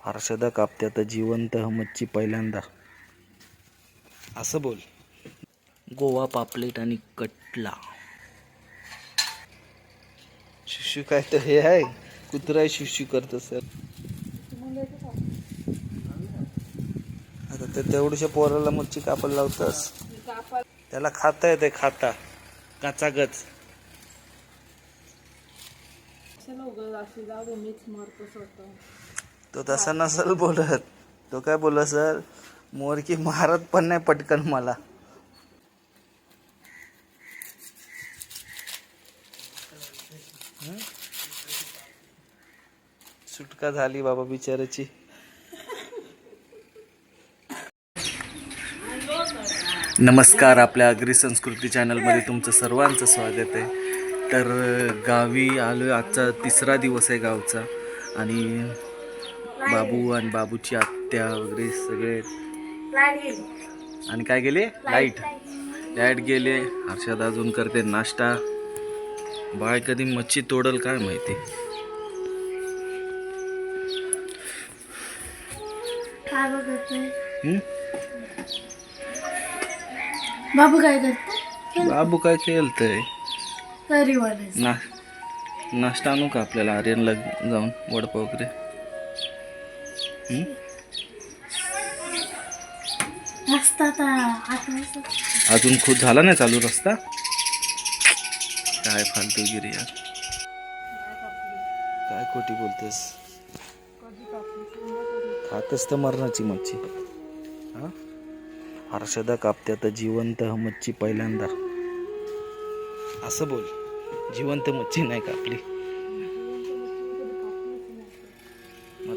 हर्षदा कापते आता जिवंत मच्छी पहिल्यांदा. असं बोल. गोवा पापलेट आणि कटला. शिशू काय तर हे आहे? कुत्रा शिशू करत सर आता ते तेवढ्याशा पोराला मच्छी कापायला लावतास? त्याला खाता येते खाता. काचागच तो तसा नसल बोलत. तो काय बोल सर मोर की मारत पण नाही पटकन मला. सुटका झाली बाबा बिचाराची. नमस्कार आपल्या अग्री संस्कृती चॅनलमध्ये तुमचं सर्वांचं स्वागत आहे. तर गावी आलो आहे आजचा तिसरा दिवस आहे गावचा. आणि बाबू आणि बाबूची आत्या वगैरे सगळे. आणि काय गेले? लाइट लाइट गेले. हर्षद अजून करते नाश्ता. बाळ कधी मच्छी तोडल काय माहिती? बाबू काय करतो बाबू काय खेळतय? ना नाश्ता आणू का आपल्याला? आर्यनला जाऊन वडपाव वगैरे. अजून खूप झाला नाही चालू रस्ता काय फालतूगिरी यार काय खोटी बोलतेस? खातच तर मरणाची मच्छी. हा? हर्षदा कापते आता जिवंत मच्छी पहिल्यांदा. असं बोल. जिवंत मच्छी नाही कापली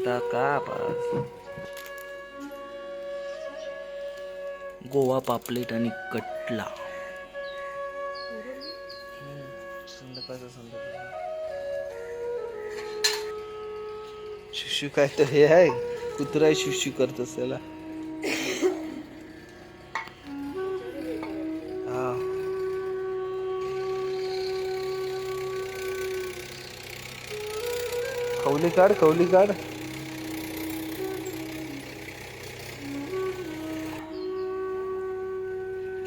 आता काप गोवा पापलेट आणि कटला. संध्याकाळचा संध्याकाळ शिशू काय तर हे आहे. कुत्रा शिशू करत त्याला खवली काढ खवली काढ.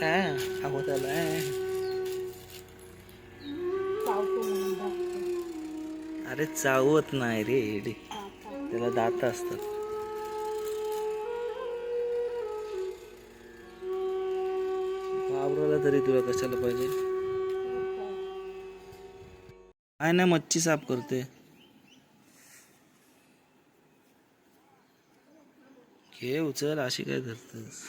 हा आवाज आला अरे चावत नाही रे एडी. त्याला दात असतात. वावराला तरी तुला कशाला पाहिजे? काय नाही मच्छी साफ करते. घे उचल अशी काय धरतेस?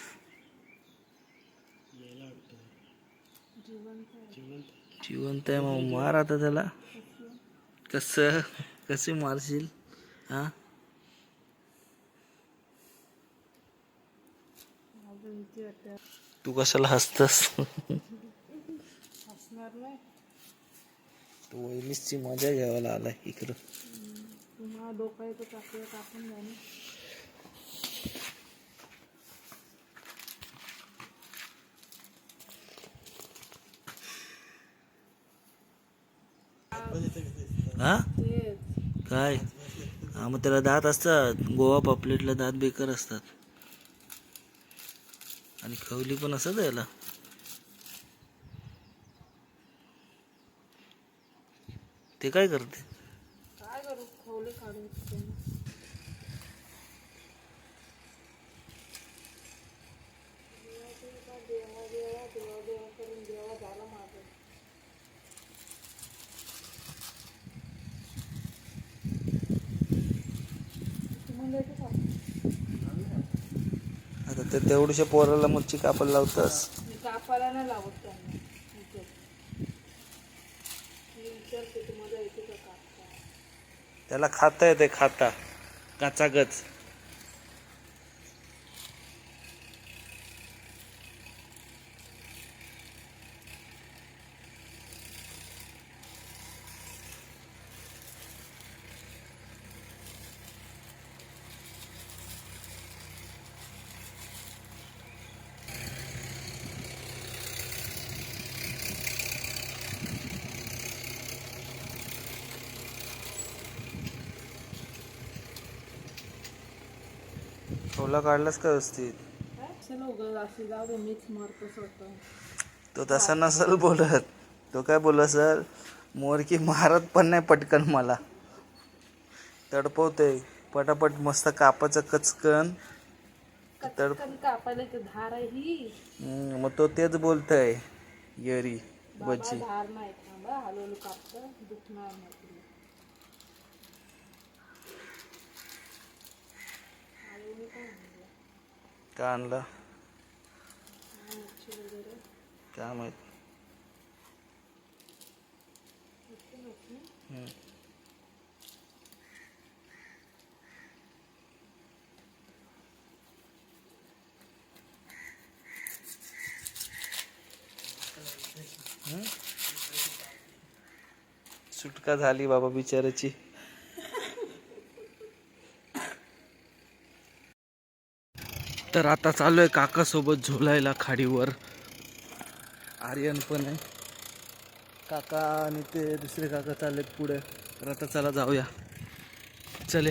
जिवंत आहे मग मार आता त्याला. कस? कसे मारशील? हा? तू कशाला हसतस? तू वहिनीची मजा घ्यायला आलाय इकडं. हा? काय? हा मग त्याला दात असतात. गोवा पापलेटला दात बेकार असतात. आणि खवली पण असत याला. ते काय करते? आता ते तेवढ्याशा पोराला मच्छी कापायला लावतास. कापायला लावत त्यांना. त्याला खाता येते खाता. काचागच. ओला काढलास का व्यवस्थित? तो तसा नसल बोलत. तो काय बोल सर मोरकी मारत पण नाही पटकन मला. तडपवते पटापट मस्त कापाचं कचकन. कण कापायला इथे धार आहे ही. हम्म, मग तो तेच बोलतय. येरी बाबा बज्जी धार नाही थांबा हळूहळू कापतं. दुखणार नाही तुला हळूहळू काय म्हणलं का आणला? काय माहीत? सुटका झाली बाबा बिचाराची. तर आता चालू आहे काकासोबत झोलायला खाडीवर. आर्यन पण आहे. काका आणि ते दुसरे काका चाललेत पुढे. तर आता चला जाऊया. चले.